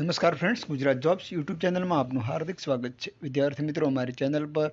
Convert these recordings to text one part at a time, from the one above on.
નમસ્કાર friends Gujarat jobs YouTube ચેનલમાં આપનું હાર્દિક સ્વાગત છે. વિદ્યાર્થી મિત્રો, અમારી ચેનલ પર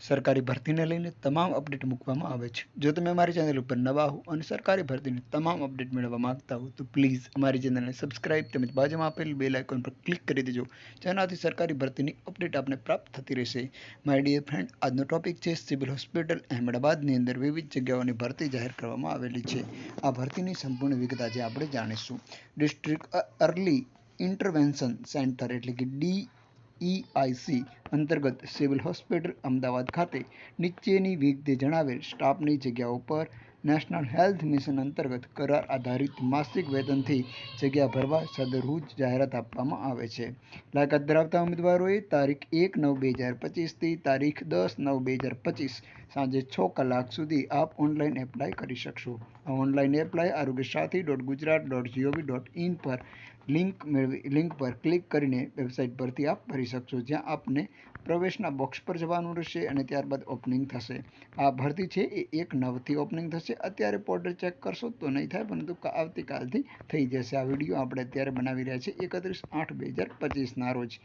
સરકારી ભરતીને લઈને તમામ અપડેટ મૂકવામાં આવે છે. જો તમે અમારી ચેનલ ઉપર નવા હો અને સરકારી ભરતીની તમામ અપડેટ મેળવવા માગતા હો, તો પ્લીઝ અમારી ચેનલને સબસ્ક્રાઇબ તેમજ બાજુમાં આપેલ બેલ આઇકોન પર ક્લિક કરી દેજો, જેનાથી સરકારી ભરતીની અપડેટ આપને પ્રાપ્ત થતી રહેશે. માય ડિયર ફ્રેન્ડ આજનો ટોપિક છે સિવિલ હોસ્પિટલ અહેમદાબાદની અંદર વિવિધ જગ્યાઓની ભરતી જાહેર કરવામાં આવેલી છે. આ ભરતીની સંપૂર્ણ વિગત આજે આપણે જાણીશું. ડિસ્ટ્રિક્ટ અર્લી ઇન્ટરવેન્શન સેન્ટર એટલે કે ડીઈઆઈસી અંતર્ગત સિવિલ હોસ્પિટલ અમદાવાદ ખાતે નીચેની વિગતે જણાવેલ સ્ટાફની જગ્યાઓ પર નેશનલ હેલ્થ મિશન અંતર્ગત કરાર આધારિત માસિક વેતનથી જગ્યા ભરવા સદરૂજ જાહેરાત આપવામાં આવે છે. લાયકાત ધરાવતા ઉમેદવારોએ તારીખ એક નવ બે હજાર પચીસથી તારીખ દસ નવ બે હજાર પચીસ સાંજે છ કલાક સુધી આપ ઓનલાઈન એપ્લાય કરી શકશો. આ online apply Arogya Sathi dot Gujarat dot G O V dot in પર લિંક મેળવી, લિંક પર ક્લિક કરીને વેબસાઇટ પરથી આપ ભરી શકશો, જ્યાં આપને પ્રવેશના બોક્સ પર જવાનું રહેશે અને ત્યારબાદ ઓપનિંગ થશે. આ ભરતી છે એ એક નવથી ઓપનિંગ થશે અત્યારે પોર્ટલ ચેક કરશો તો નહીં થાય, પરંતુ આવતીકાલથી થઈ જશે. આ વીડિયો આપણે અત્યારે બનાવી રહ્યા છીએ એકત્રીસ આઠ બે હજાર પચીસના રોજ.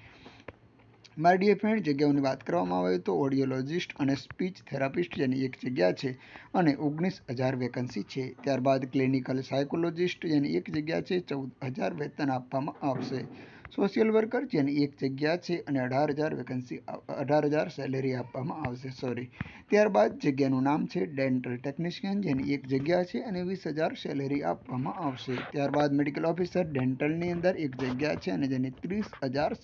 મારી ડીએ ફ્રેન્ડ જગ્યાઓની વાત કરવામાં આવે તો ઓડિયોલોજિસ્ટ અને સ્પીચ થેરાપિસ્ટ જેની એક જગ્યા છે અને ઓગણીસ હજાર વેકન્સી છે. ત્યારબાદ ક્લિનિકલ સાયકોલોજિસ્ટ જેની એક જગ્યા છે, ચૌદ હજાર વેતન આપવામાં આવશે. સોશિયલ વર્કર, જેની એક જગ્યા છે અને અઢાર હજાર વેકન્સી અઢાર હજાર સેલેરી આપવામાં આવશે. સોરી ત્યારબાદ જગ્યાનું નામ છે ડેન્ટલ ટેકનિશિયન જેની એક જગ્યા છે અને વીસ હજાર સેલેરી આપવામાં આવશે. ત્યારબાદ મેડિકલ ઓફિસર ડેન્ટલની અંદર એક જગ્યા છે અને જેની ત્રીસ હજાર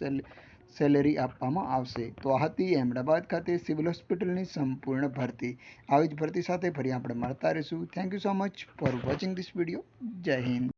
સેલેરી આપવામાં આવશે. તો આ હતી અમદાવાદ ખાતે સિવિલ હોસ્પિટલની સંપૂર્ણ ભરતી. આવી જ ભરતી સાથે ફરી આપણે મળતા રહીશું. Thank you so much for watching this video Jai Hind.